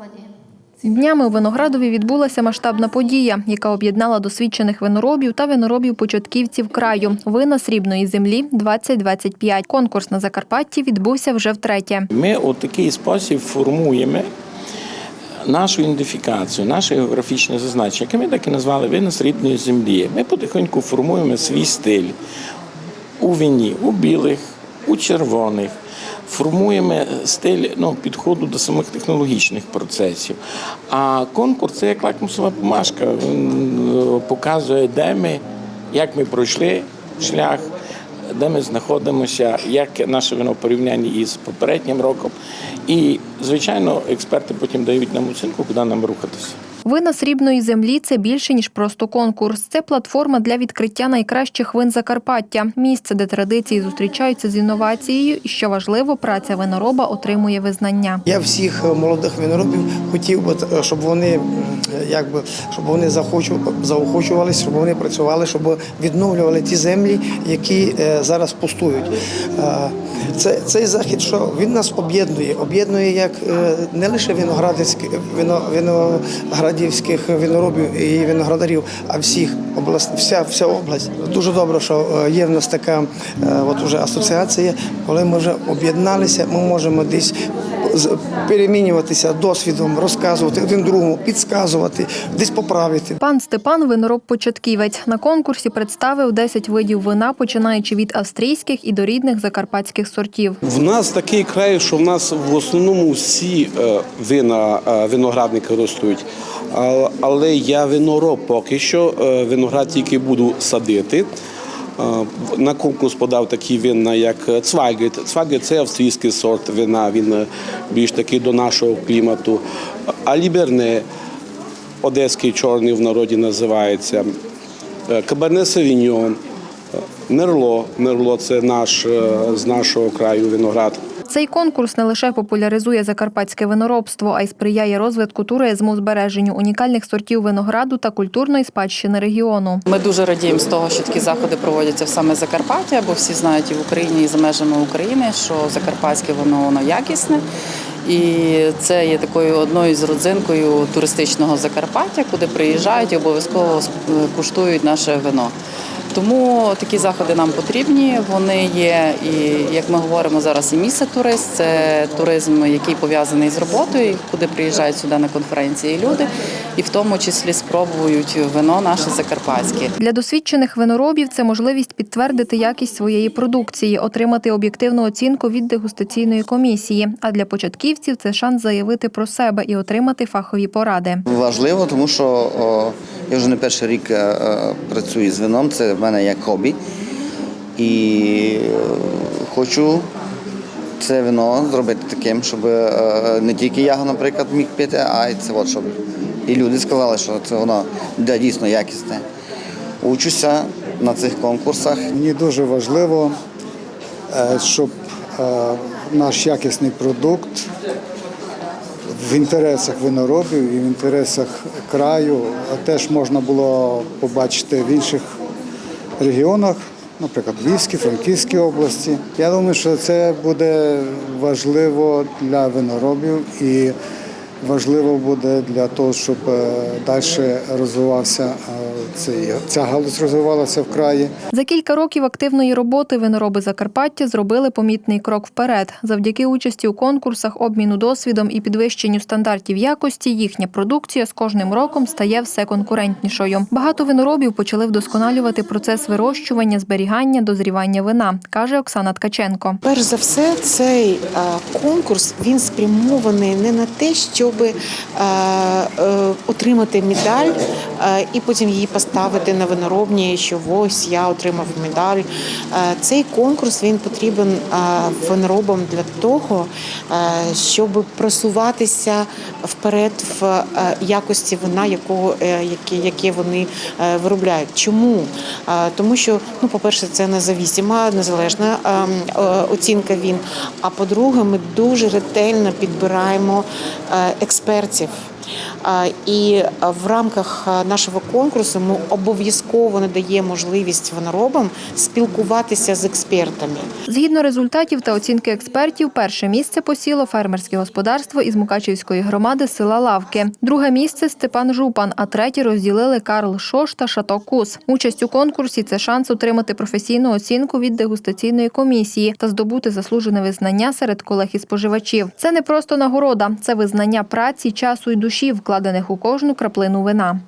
закладі. Днями у Виноградові відбулася масштабна подія, яка об'єднала досвідчених виноробів та виноробів-початківців краю. Вина срібної землі 2025. Конкурс на Закарпатті відбувся вже втретє. Ми у такий спосіб формуємо нашу ідентифікацію, наше географічне зазначення, яке ми так і назвали вина срібної землі. Ми потихеньку формуємо свій стиль у вині, у білих, у червоних. Формуємо стиль ну, підходу до самих технологічних процесів. А конкурс це як лакмусова бумажка. Він е, показує, де ми, як ми пройшли шлях, де ми знаходимося, як наше вино порівнянні із попереднім роком. І, звичайно, експерти потім дають нам оцінку, куди нам рухатися. Вина срібної землі це більше ніж просто конкурс. Це платформа для відкриття найкращих вин Закарпаття. Місце, де традиції зустрічаються з інновацією, і що важливо, праця винороба отримує визнання. Я всіх е, молодих виноробів хотів би, е, щоб вони якби щоб вони заохочувалися, щоб вони працювали, щоб відновлювали ті землі, які е, зараз пустують. Це цей захід, що він нас об'єднує, об'єднує як не лише виноградівських вино, виноградівських виноробів і виноградарів, а всіх область, вся, вся область. Дуже добре, що е, є в нас така е, от уже асоціація, коли ми вже об'єдналися, ми можемо десь з- перемінюватися досвідом, розказувати один другому, підказувати, десь поправити. Пан Степан винороб-початківець. На конкурсі представив 10 видів вина, починаючи від австрійських і до рідних закарпатських сортів. В нас такий край, що в нас в основному всі е, вина, виноградники ростуть. Але я винороб поки що, е, виноград тільки буду садити. Е, На конкурс подав такі вина, як Цвайгет. Цвайгет – це австрійський сорт вина, він е, більш такий до нашого клімату. А Ліберне, одеський чорний в народі називається. Каберне Савіньон, Мерло. Мерло це наш з нашого краю виноград. Цей конкурс не лише популяризує закарпатське виноробство, а й сприяє розвитку туризму, збереженню унікальних сортів винограду та культурної спадщини регіону. Ми дуже радіємо з того, що такі заходи проводяться саме в Закарпатті, бо всі знають і в Україні, і за межами України, що закарпатське воно воно якісне. І це є такою одною з родзинкою туристичного Закарпаття, куди приїжджають і обов'язково е, куштують наше вино. Тому такі заходи нам потрібні. Вони є, і як ми говоримо зараз, і місце турист це туризм, який пов'язаний з роботою, куди приїжджають сюди на конференції люди, і в тому числі спробують вино наше закарпатське. Для досвідчених виноробів це можливість підтвердити якість своєї продукції, отримати об'єктивну оцінку від дегустаційної комісії. А для початківців це шанс заявити про себе і отримати фахові поради. Важливо, тому що о, я вже не перший рік е, е, працюю з вином, це мене як хобі. І е, хочу це вино зробити таким, щоб е, не тільки я, наприклад, міг пити, а й це от, щоб і люди сказали, що це воно да, дійсно якісне. Учуся на цих конкурсах. Мені дуже важливо, е, щоб наш якісний продукт в інтересах виноробів і в інтересах краю теж можна було побачити в інших регіонах, наприклад, Львівській, Франківській області. Я думаю, що це буде важливо для виноробів і важливо буде для того, щоб далі розвивався е, цей, ця галузь розвивалася в краї. За кілька років активної роботи винороби Закарпаття зробили помітний крок вперед. Завдяки участі у конкурсах, обміну досвідом і підвищенню стандартів якості, їхня продукція з кожним роком стає все конкурентнішою. Багато виноробів почали вдосконалювати процес вирощування, зберігання, дозрівання вина, каже Оксана Ткаченко. Перш за все, цей е, конкурс він спрямований не на те, щоб е, е, отримати медаль е, і потім її поставити на виноробні, що ось я отримав медаль. Цей конкурс він потрібен виноробам для того, щоб просуватися вперед в е, якості вина, якого е, яке, вони е, виробляють. Чому? Тому що, ну, по-перше, це незавісіма, незалежна ем, оцінка він. А по-друге, ми дуже ретельно підбираємо експертів. І в рамках нашого конкурсу ми обов'язково надаємо можливість виноробам спілкуватися з експертами. Згідно результатів та оцінки експертів, перше місце посіло фермерське господарство із Мукачівської громади села Лавки. Друге місце Степан Жупан, а третє розділили Карл Шош та Шато Кус. Участь у конкурсі це шанс отримати професійну оцінку від дегустаційної комісії та здобути заслужене визнання серед колег і споживачів. Це не просто нагорода, це визнання праці, часу і душі, вкладених у кожну краплину вина.